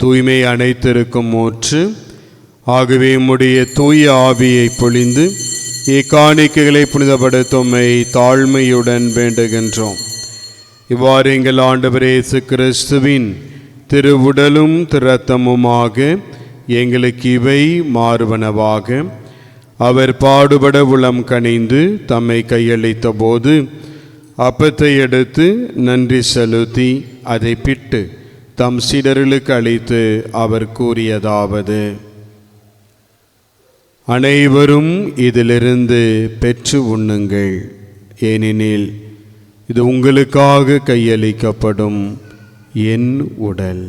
தூய்மை அனைத்திருக்கும் ஊற்று ஆகவே உம்முடைய தூய ஆவியை பொழிந்து இக்காணிக்கைகளை புனிதப்படுத்தும்மை தாழ்மையுடன் வேண்டுகின்றோம். இவ்வாறு எங்கள் ஆண்டவர் இயேசு கிறிஸ்துவின் திருவுடலும் திருத்தமுமாக எங்களுக்கு இவை மாறுவனவாக. அவர் பாடுபட உளம் கனிந்து தம்மை கையளித்த போது அப்பத்தை எடுத்து நன்றி செலுத்தி அதை பிட்டு தம் சீடர்களுக்கு அளித்து அவர் கூறியதாவது அனைவரும் இதிலிருந்து பெற்று உண்ணுங்கள். ஏனெனில் இது உங்களுக்காக கையளிக்கப்படும் என் உடல்.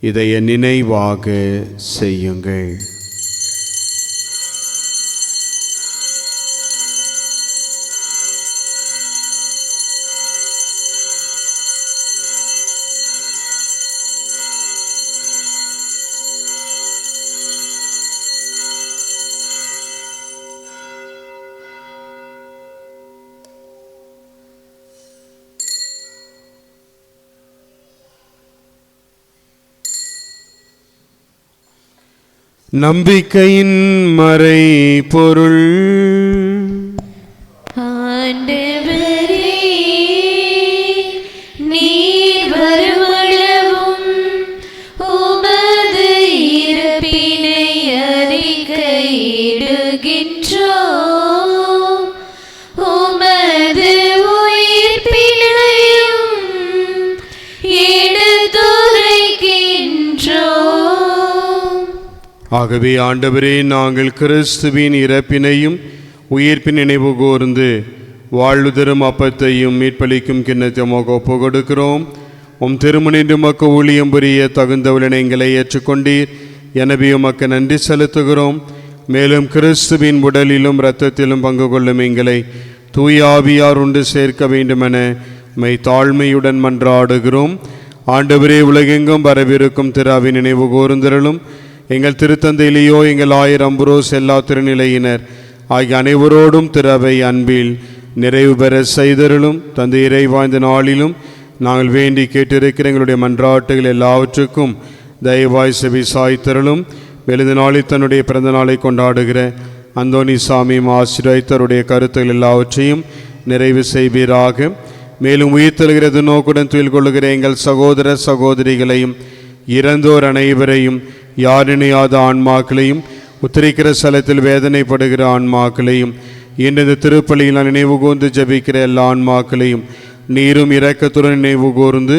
இதை நினைவாக செய்யுங்கள். நம்பிக்கையின் மறை பொருள். ஆண்டவரே நீர் உமது இறப்பினை ஆகவே ஆண்டவரே நாங்கள் கிறிஸ்துவின் இறப்பினையும் உயிர்ப்பின் நினைவு கூர்ந்து வாழ்வு தரும் அப்பத்தையும் மீட்பளிக்கும் கிண்ணத்தமாக ஒப்பு கொடுக்கிறோம் உம் திருமணின்று மக்கு ஊழியம் புரிய தகுந்தவளனை எங்களை ஏற்றுக்கொண்டீர். எனவே உமக்கு நன்றி செலுத்துகிறோம். மேலும் கிறிஸ்துவின் உடலிலும் இரத்தத்திலும் பங்கு கொள்ளும் எங்களை தூயாவியார் உண்டு சேர்க்க வேண்டுமென மை தாழ்மையுடன் மன்றாடுகிறோம். ஆண்டவரே உலகெங்கும் வரவிருக்கும் திராவின் நினைவு கூர்ந்திரலும் எங்கள் திருத்தந்தையிலேயோ எங்கள் ஆயிரம் அம்புரோஸ் எல்லா திருநிலையினர் ஆகிய அனைவரோடும் திறவை அன்பில் நிறைவு பெற செய்தருளும் தந்தை இறைவாய்ந்த நாளிலும் நாங்கள் வேண்டி கேட்டிருக்கிற எங்களுடைய மன்றாட்டுகள் எல்லாவற்றுக்கும் தயவாய் செவி சாய்த்தருளும். வெளுந்த நாளில் தன்னுடைய பிறந்த நாளை கொண்டாடுகிற அந்தோனி சாமியும் ஆசிரியத்தருடைய கருத்துகள் எல்லாவற்றையும் நிறைவு செய்வீராக. மேலும் உயிர்த்தெழுகிறது நோக்குடன் துயில் கொள்ளுகிற எங்கள் சகோதர சகோதரிகளையும் இறந்தோர் அனைவரையும் யாரிணையாத ஆன்மாக்களையும் உத்தரிக்கிற ஸ்தலத்தில் வேதனைப்படுகிற ஆன்மாக்களையும் இன்று திருப்பள்ளியில் திருப்பலியில் நான் நினைவு கூர்ந்து ஜபிக்கிற எல்லா ஆன்மாக்களையும் நீரும் இரக்கத்துடன் நினைவு கூர்ந்து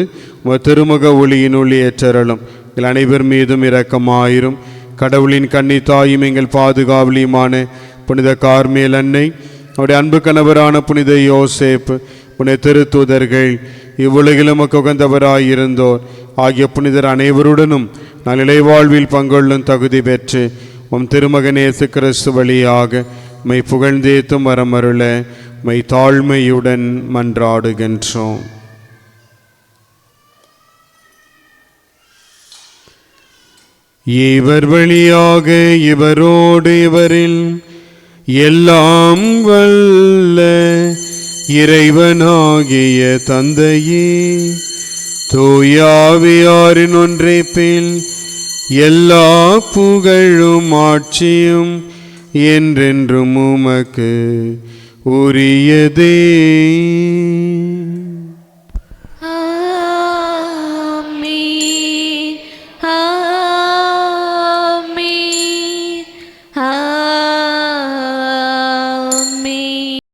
திருமுக ஒளியினுள் ஏற்றரலும் எங்கள் அனைவர் மீதும் இரக்கமாயிரும். கடவுளின் கண்ணி தாயும் எங்கள் பாதுகாவலியுமான புனித கார்மேல் அன்னை அவருடைய அன்பு கணவரான புனித யோசேப் புனித திருத்தூதர்கள் இவ்வுலகிலும் உகந்தவராயிருந்தோர். ஆகிய புனிதர் அனைவருடனும் நான் இலைவாழ்வில் பங்கொள்ளும் தகுதி பெற்று உம் திருமகனேசு கிறிஸ்து வழியாக மை புகழ்ந்தேத்தும் வரமருள மை தாழ்மையுடன் மன்றாடுகின்றோம். இவர் வழியாக இவரோடு இவரில் எல்லாம் வல்ல இறைவனாகிய தந்தையே தூயாவியாரின் ஒன்றைப்பில் எல்லா புகழும் ஆட்சியும் என்றென்றும் உமக்கு உரியதே.